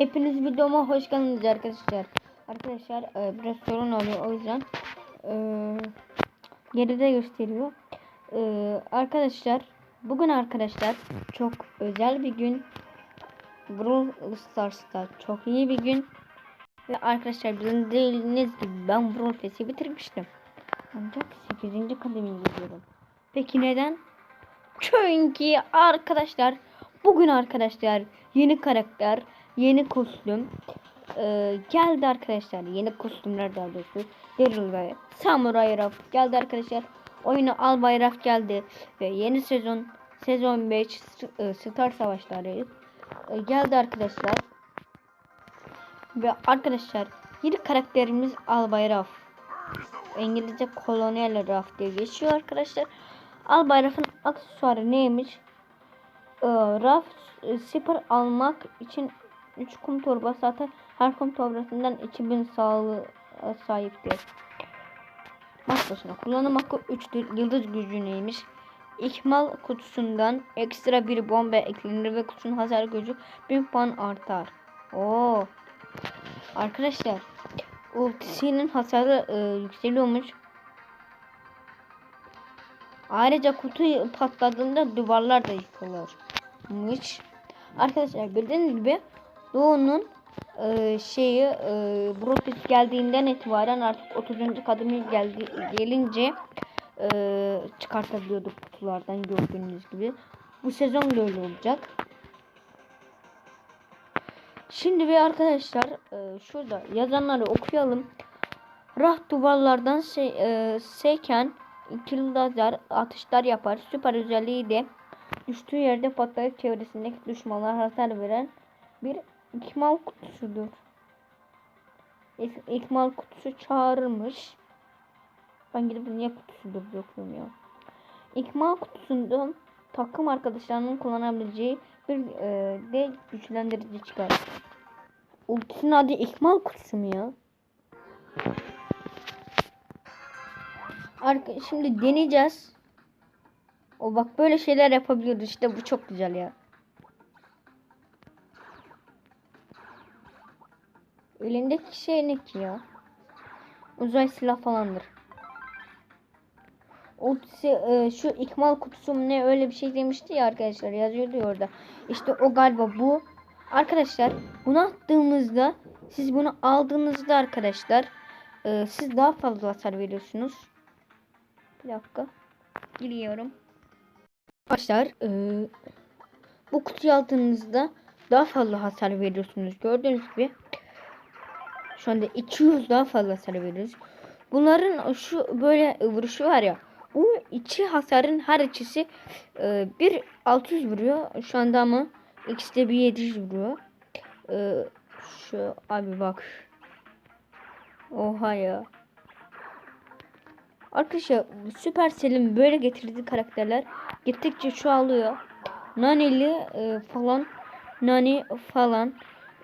Hepiniz videoma hoş geldiniz arkadaşlar. Arkadaşlar e, biraz sorun oluyor o yüzden e, geride gösteriyor. E, arkadaşlar bugün arkadaşlar çok özel bir gün. Brawl Stars'ta çok iyi bir gün. Ve arkadaşlar bildiğiniz gibi ben Brawl Pass'i bitirmiştim. Ancak 8. kademeye gidiyorum. Peki neden? Çünkü arkadaşlar bugün arkadaşlar yeni karakter, yeni kostüm ee, geldi arkadaşlar. Yeni kostümler daha doğrusu. Daryl ve Samurai Ruff geldi arkadaşlar. Oyuna Al Bayrak geldi ve yeni sezon sezon 5 e, Star Savaşları e, geldi arkadaşlar. Ve arkadaşlar yeni karakterimiz Al Bayrak. İngilizce Colonial Ruff diye geçiyor arkadaşlar. Al Bayrak'ın aksesuarı neymiş? Ee, raf e, siper almak için 3 kum torbası atar. Her kum torbasından 2000 sağlığı e, sahiptir. Maç başına kullanım hakkı 3'tür. Yıldız gücü neymiş? İkmal kutusundan ekstra bir bomba eklenir ve kutunun hasar gücü 1000 puan artar. Oo. Arkadaşlar ultisinin hasarı e, yükseliyormuş. Ayrıca kutu patladığında duvarlar da yıkılırmış. Arkadaşlar bildiğiniz gibi Doğu'nun e, şeyi e, Brofist geldiğinden itibaren artık 30. kademe geldi gelince e, çıkartabiliyorduk kutulardan gördüğünüz gibi. Bu sezon da öyle olacak. Şimdi ve arkadaşlar e, şurada yazanları okuyalım. Rah duvarlardan se, e, seken ikili lazer atışlar yapar. Süper özelliği de düştüğü yerde patlayıp çevresindeki düşmanlara hasar veren bir ikmal kutusudur. İk, ikmal kutusu çağırmış. Ben gidip niye kutusudur bakıyorum ya. İkmal kutusundan takım arkadaşlarının kullanabileceği bir e, de güçlendirici çıkar. Ultisinin adı ikmal kutusu mu ya? Arka, şimdi deneyeceğiz. O bak böyle şeyler yapabiliyoruz işte bu çok güzel ya. Elindeki şey ne ki ya? Uzay silah falandır. O e, şu ikmal kutusu ne öyle bir şey demişti ya arkadaşlar yazıyordu ya orada. İşte o galiba bu. Arkadaşlar bunu attığımızda siz bunu aldığınızda arkadaşlar e, siz daha fazla hasar veriyorsunuz. Bir dakika. Giriyorum. Arkadaşlar e, bu kutuyu aldığınızda daha fazla hasar veriyorsunuz. Gördüğünüz gibi şu anda 200 daha fazla hasar veriyoruz. Bunların şu böyle vuruşu var ya. Bu içi hasarın her içisi e, bir 600 vuruyor. Şu anda ama ikisi de bir 700 vuruyor. E, şu abi bak. Oha ya. Arkadaşlar Supercell'in böyle getirdiği karakterler gittikçe çoğalıyor. Naneli e, falan Nani falan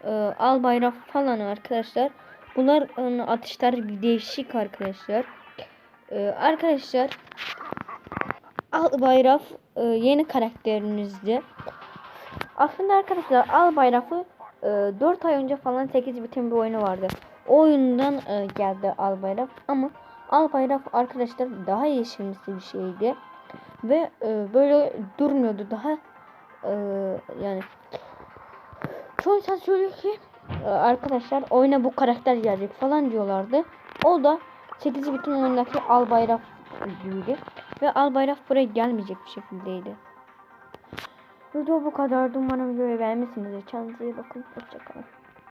e, Al Bayrak falan arkadaşlar. Bunlar e, atışlar bir değişik arkadaşlar. E, arkadaşlar Al Bayrak e, yeni karakterinizdi. Aslında arkadaşlar Al Bayrak'ı e, 4 ay önce falan 8 bitim bir oyunu vardı. O oyundan geldi Al Bayrak ama Al bayrak arkadaşlar daha yeşilimsi bir şeydi. Ve böyle durmuyordu daha yani çoğu insan söylüyor ki arkadaşlar oyuna bu karakter gelecek falan diyorlardı. O da 8 bütün oyundaki al bayrak gibiydi. Ve al bayrak buraya gelmeyecek bir şekildeydi. Video bu kadardı. Umarım videoyu beğenmişsinizdir. Kendinize iyi bakın. Hoşçakalın.